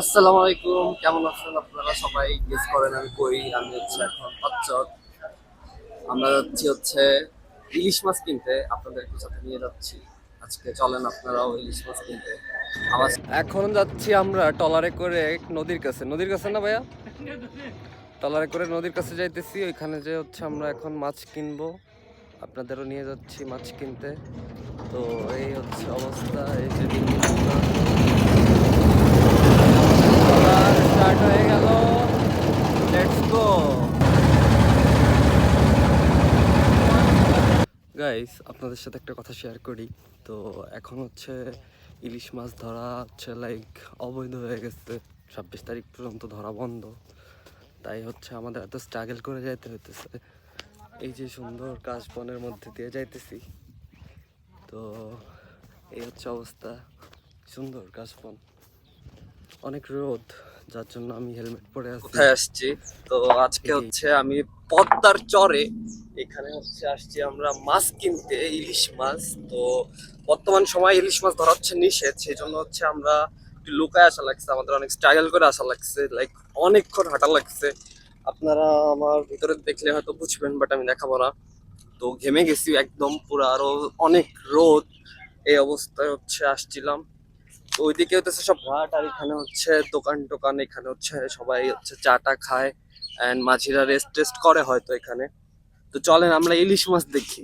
আসসালামু আলাইকুম, কেমন আছেন আপনারা সবাই? গেস করেন, আমি কই আমি হচ্ছে এখন পাঁচচক আমরা যাচ্ছি হচ্ছে ইলিশ মাছ কিনতে আপনাদেরকে সাথে নিয়ে যাচ্ছি। আজকে চলেন আপনারাও ইলিশ মাছ কিনতে। আমার এখন যাচ্ছি আমরা টলারে করে নদীর কাছে। নদীর কাছে না ভাইয়া? টলারে করে নদীর কাছে যাইতেছি, ওইখানে যে হচ্ছে আমরা এখন মাছ কিনবো। আপনাদেরও নিয়ে যাচ্ছি মাছ কিনতে। তো এই হচ্ছে অবস্থা, এই যে স্টার্ট হয়ে গেল। লেটস গো গাইস আপনাদের সাথে একটা কথা শেয়ার করি। তো এখন হচ্ছে ইলিশ মাছ ধরা হচ্ছে লাইক অবৈধ হয়ে গেছে। ছাব্বিশ তারিখ পর্যন্ত ধরা বন্ধ। তাই হচ্ছে আমাদের এত স্ট্রাগল করে যাইতে হইতেছে। এই যে সুন্দর কাশবনের মধ্যে দিয়ে যাইতেছি। তো এই হচ্ছে অবস্থা। সুন্দর কাশবন অনেক রোদ যার জন্য আমি হেলমেট পরে কোথায় আসছি? তো আজকে হচ্ছে আমি পদ্মার চরে। এখানে হচ্ছে আসছি আমরা মাছ কিনতে ইলিশ মাছ। তো বর্তমান সময় ইলিশ মাছ ধরা হচ্ছে নিষেধ। সেই জন্য হচ্ছে আমরা একটু লুকায় আসা লাগছে। আমাদের অনেক স্ট্রাগল করে আসা লাগছে। লাইক অনেকক্ষণ হাঁটা লাগছে। আপনারা আমার ভিতরে দেখলে হয়তো বুঝবেন বাট আমি দেখাবো না। তো ঘেমে গেছি একদম পুরো আরও অনেক রোদ। এই অবস্থায় হচ্ছে আসছিলাম। তো ওইদিকে হচ্ছে সব ঘাট আর এখানে হচ্ছে দোকান টোকান, এখানে হচ্ছে সবাই হচ্ছে চাটা খায়। অ্যান্ড মাঝিরা রেস্ট টেস্ট করে হয়তো এখানে। তো চলেন আমরা ইলিশ মাছ দেখি।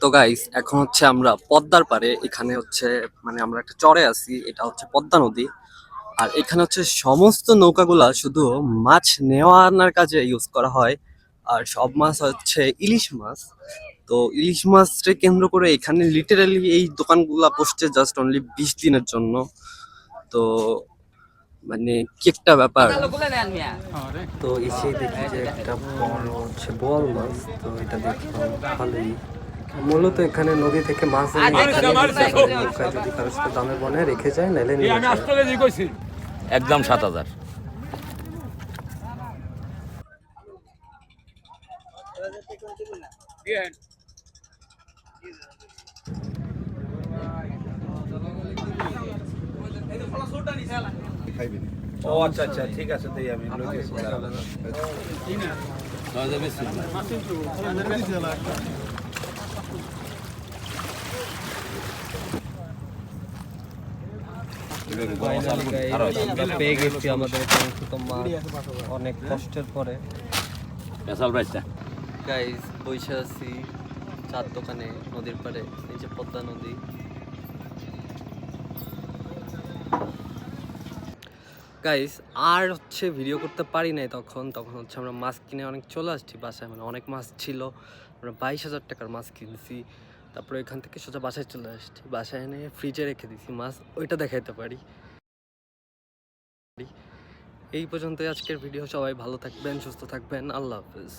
তো গাইস এখন হচ্ছে আমরা পদ্মার পারে এখানে হচ্ছে মানে আমরা একটা চরে আছি, এটা হচ্ছে পদ্মা নদী। আর এখানে হচ্ছে সমস্ত নৌকাগুলা শুধু মাছ নেওয়া আনার কাজে ইউজ করা হয় আর সব মাছ হচ্ছে ইলিশ মাছ। তো ইলিশ মাছকে কেন্দ্র করে এখানে লিটারালি এই দোকানগুলা বসছে জাস্ট অনলি বিশ দিনের জন্য। তো মানে কি একটা ব্যাপার। তো এসে দেখি যে একটা বড় হচ্ছে বল মাছ তো এটা দেখলাম ভালোই। মূলত এখানে নদী থেকে মাছ। নৌকায় যদি কারোর সাথে দামে বনে রেখে যায় নাহলে নিয়ে যায়। একদম সাত হাজার। ও আচ্ছা আচ্ছা ঠিক আছে তাই আমি Finally guys, আমরা অনেক কষ্টের পরে গাইস বসে আছি চার দোকানে নদীর পাড়ে এই যে পদ্মা নদী গাইস আর হচ্ছে ভিডিও করতে পারি নাই তখন। তখন হচ্ছে আমরা মাছ কিনে অনেক চলে আসছি বাসায়। মানে অনেক মাছ ছিল। আমরা বাইশ হাজার টাকার মাছ কিনছি। তারপরে এখান থেকে সোজা বাসায় চলে আসছি। বাসায় এনে ফ্রিজে রেখে দিছি মাছ ওইটা দেখাইতে পারি। এই পর্যন্ত আজকের ভিডিও সবাই ভালো থাকবেন, সুস্থ থাকবেন। আল্লাহ হাফেজ।